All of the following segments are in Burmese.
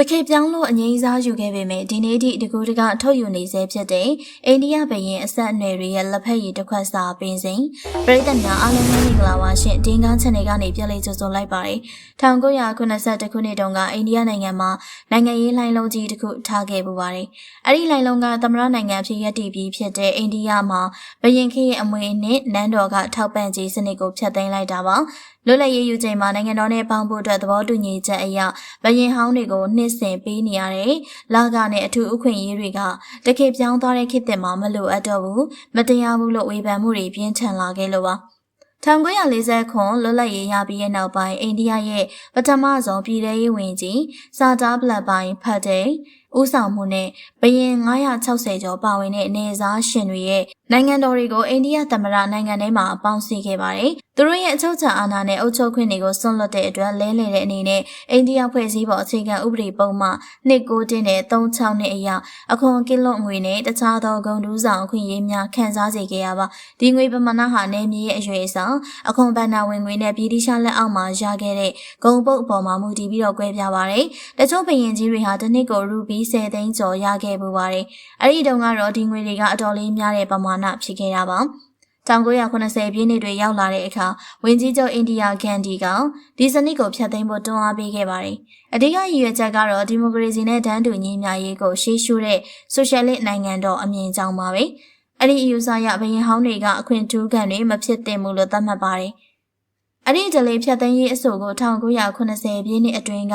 တခေပြောင်းလို့အငိမ့်စားယူခဲ့ပေမဲ့ဒီနေ့ထိတကူတကထုတ်ယူနေဆဲဖြစ်တဲ့အိန္ဒိယဘရင်အဆက်အနွယ်တွေရဲ့လက်ဖက်ရည်တစ်ခွက်စာပင်စဉ်ပရိသတ်များအားလုံးမင်္ဂလာပါရှင်ဒီငါး channel ကနေပြန်လည်ကြိုဆိုလိုက်ပါတယ်1982ခုနှစ်တုန်းကအိန္ဒိယနိုင်ငံမှာနိုင်ငံရေးလှိုင်းလုံးကြီးတစ်ခုထားခဲ့ပူပါတယ်အဲ့ဒီလှိုင်းလုံးကသမရနိုင်ငံဖြစ်ရတည်ပြီးဖြစ်တဲ့အိန္ဒိယမှာဘရင်ခေရဲ့အမွေနဲ့နန်းတော်ကထောက်ပံ့ခြင်းစနစ်ကိုဖျက်သိမ်းလိုက်တာပါ လွတ်လပ်ရေးယူချိန်မှာနိုင်ငံတော်နဲ့ပေါင်းဖို့အတွက်သဘောတူညီချက်အရဘရင်ဟောင်းတွေကိုနှစ်ဆင်ပေးနေရတယ်။လာကနဲ့အထူးအခွင့်အရေးတွေကတခေပြောင်းသွားတဲ့ခေတ်သစ်မှာမလိုအပ်တော့ဘူး။မတရားဘူးလို့ဝေဖန်မှုတွေပြင်းထန်လာခဲ့လို့ပါ။1940ခွန်လွတ်လပ်ရေးရပြီးတဲ့နောက်ပိုင်းအိန္ဒိယရဲ့ပထမဆုံးပြည်ထရေးဝင်ကြီးစာတာဘလက်ပိုင်းဖတ်တဲ့ဥဆောင်မှုနဲ့ဘရင်960ကျော်ပါဝင်တဲ့အနေအစားရှင်တွေရဲ့နိုင်ငံတော်တွေကိုအိန္ဒိယသမ္မတနိုင်ငံထဲမှာပေါင်းစည်းခဲ့ပါတယ်။သူတို့ရဲ့အချုပ်အခြာအာဏာနဲ့အုပ်ချုပ်ခွင့်တွေကိုဆွန့်လွတ်တဲ့အတွက်လဲလှယ်တဲ့အနေနဲ့အိန္ဒိယဖွဲ့စည်းပုံအခြေခံဥပဒေပုံမှ29တင်းနဲ့36နှစ်အရအခွန်ကင်းလွတ်ငွေနဲ့တခြားသောဂုဏ်ထူးဆောင်အခွင့်အရေးများခံစားစေခဲ့ရပါဒီငွေပမာဏဟာနေမြေရဲ့အရွယ်အစားအခွန်ဘဏ္ဍာဝင်ငွေနဲ့ပြည်တိရှားလက်အောက်မှာရခဲ့တဲ့ဂုဏ်ပုတ်အပေါ်မှာမူတည်ပြီးတော့꿰ပြပါတယ်တချို့ဘရင်ကြီးတွေဟာတစ်နှစ်ကိုရူပီ10သိန်းကျော်ရခဲ့ပူပါတယ်အဲ့ဒီတုန်းကတော့ဒီငွေတွေကအတော်လေးများတဲ့ပမာဏဖြစ်ခဲ့တာပါ1980ပြည့်နှစ်တွေရောက်လာတဲ့အခါဝင်းကြီးချုပ်အိန္ဒိယဂန်ဒီကဒီစနစ်ကိုဖျက်သိမ်းဖို့တွန်းအားပေးခဲ့ပါတယ်။အဓိကရည်ရွယ်ချက်ကတော့ဒီမိုကရေစီနဲ့တန်းတူညီမျှရေးကိုရှေ့ရှုတဲ့ဆိုရှယ်လစ်နိုင်ငံတော်အမြင်ကြောင်းပါပဲ။အဲ့ဒီအယူဆရဘရင်ဟောင်းတွေကအခွင့်ထူးခံတွေမဖြစ်သင့်ဘူးလို့သတ်မှတ်ပါတယ်။ အဲ့ဒီဒလေးဖြတ်သိမ်းရေးအဆိုကို1980ပြည့်နှစ်အတွင်းက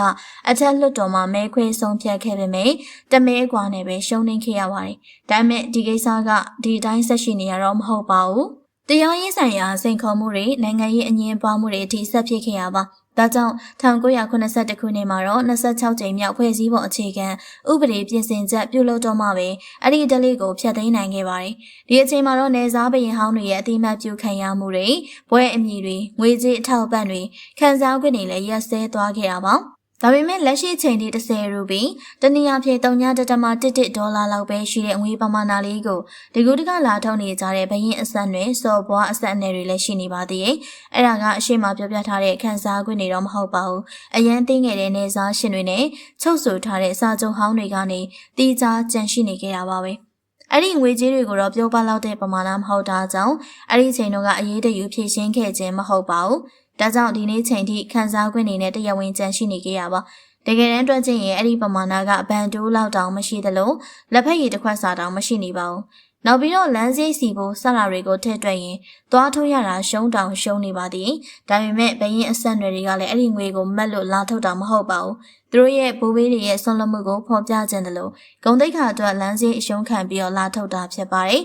အထက်လွှတ်တော်မှာမဲခွဲဆုံးဖြတ်ခဲ့ပေမယ့်တမဲကွာနဲ့ပဲရှုံးနိမ့်ခဲ့ရပါတယ်။ဒါပေမဲ့ဒီကိစ္စကဒီတိုင်းဆက်ရှိနေရတော့မဟုတ်ပါဘူး။ တရားရေးဆိုင်ရာစိန်ခေါ်မှုတွေနိုင်ငံရေးအငြင်းပွားမှုတွေအထိဆက်ဖြစ်ခဲ့ရပါဒါကြောင့်1982ခုနှစ်မှာတော့26ကြိမ်မြောက်ဖွဲ့စည်းပုံအခြေခံဥပဒေပြင်ဆင်ချက်ပြုလုပ်တော့မှပဲအဲ့ဒီဒလေးကိုဖျက်သိမ်းနိုင်ခဲ့ပါတယ်။ဒီအချိန်မှာတော့နေစားဘရင်ဟောင်းတွေရဲ့အတိမတ်ပြုခံရမှုတွေ၊ဘွဲအမည်တွေ၊ငွေကြေးအထောက်ပံ့တွေခံစား권တွေလည်းရက်စဲသွားခဲ့တာပါ။ ဒါပေမဲ့လက်ရှိချိန်ထိ30ရူပီတနည်းအားဖြင့်3.11ဒေါ်လာလောက်ပဲရှိတဲ့ငွေပမာဏလေးကိုဒီကူတကလာထုတ်နေကြတဲ့ဘရင်အဆက်တွေစော်ဘွားအဆက်အနွယ်တွေလည်းရှိနေပါသေးတယ်။အဲ့ဒါကအရှိမပြောပြထားတဲ့ခန်းစားခွင့်တွေတော့မဟုတ်ပါဘူး။အရန်သိငယ်တဲ့နေစားရှင်တွေနဲ့ချုပ်ဆိုထားတဲ့စာချုပ်ဟောင်းတွေကနေတီးခြားကြန့်ရှိနေခဲ့တာပါပဲ။အဲ့ဒီငွေကြေးတွေကိုတော့ပြောပလောက်တဲ့ပမာဏမဟုတ်တာကြောင့်အဲ့ဒီချိန်တော့ကအရေးတယူဖြည့်ရှင်းခဲ့ခြင်းမဟုတ်ပါဘူး။ ဒါကြောင့်ဒီနေ့ချိန်ထိခန်းစားခွင့်နေနဲ့တရားဝင်ကြန့်ရှိနေကြရပါတကယ်တမ်းတွက်ကြည့်ရင်အဲ့ဒီပမာဏကဘန်တိုးလောက်တောင်မရှိသလိုလက်ဖက်ရည်တစ်ခွက်စာတောင်မရှိနေပါဘူးနောက်ပြီးတော့လမ်းစိတ်စီဖို့စတာတွေကိုထည့်တွက်ရင်သွားထုတ်ရတာရှုံးတောင်ရှုံးနေပါသည်ဒါပေမဲ့ဘရင်အဆက်နွယ်တွေကလည်းအဲ့ဒီငွေကိုမက်လို့လာထုတ်တာမဟုတ်ပါဘူးသူတို့ရဲ့ဘိုးဘေးတွေရဲ့ဆွန်လွတ်မှုကိုဖော်ပြခြင်းတယ်လို့ဂုံတိတ်ခါအတွက်လမ်းစိတ်အရှုံးခံပြီးတော့လာထုတ်တာဖြစ်ပါတယ်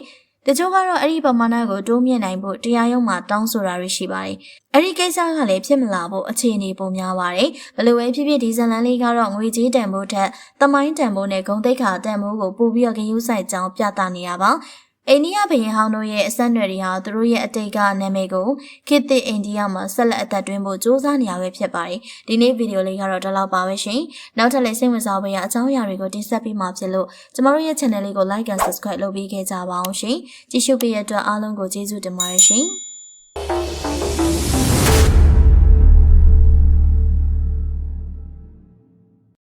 တချို့ကတော့အဲ့ဒီပမာဏကိုတိုးမြင့်နိုင်ဖို့တရားရုံးမှာတောင်းဆိုတာတွေရှိပါတယ်။အဲ့ဒီကိစ္စကလည်းဖြစ်မလာဖို့အခြေအနေပုံများပါတယ်။ဘယ်လိုပဲဖြစ်ဖြစ်ဒီဇလန်လေးကတော့ငွေကြေးတန်ဖိုးထက်သမိုင်းတန်ဖိုးနဲ့ဂုံတိတ်ခါတန်ဖိုးကိုပို့ပြီးတော့ဂရုစိုက်ကြောင်းပြသနေတာပါ။ အိန္ဒိယဘရင်ဟောင်းတို့ရဲ့အဆက်အနွယ်တွေဟာသူတို့ရဲ့အတိတ်ကနာမည်ကိုခေတ်သစ်အိန္ဒိယမှာဆက်လက်အသက်သွင်းဖို့စ조사နေရပဲဖြစ်ပါတယ်။ဒီနေ့ဗီဒီယိုလေးကတော့ဒီလောက်ပါပဲရှင်။နောက်ထပ်လည်းစိတ်ဝင်စားဖို့ရအကြောင်းအရာတွေကိုတင်ဆက်ပေးမှာဖြစ်လို့ကျမတို့ရဲ့ channel လေးကို like and subscribe လုပ်ပေးခဲ့ကြပါအောင်ရှင်။ကြည့်ရှုပေးရတဲ့အတွက်အားလုံးကိုကျေးဇူးတင်ပါတယ်ရှင်။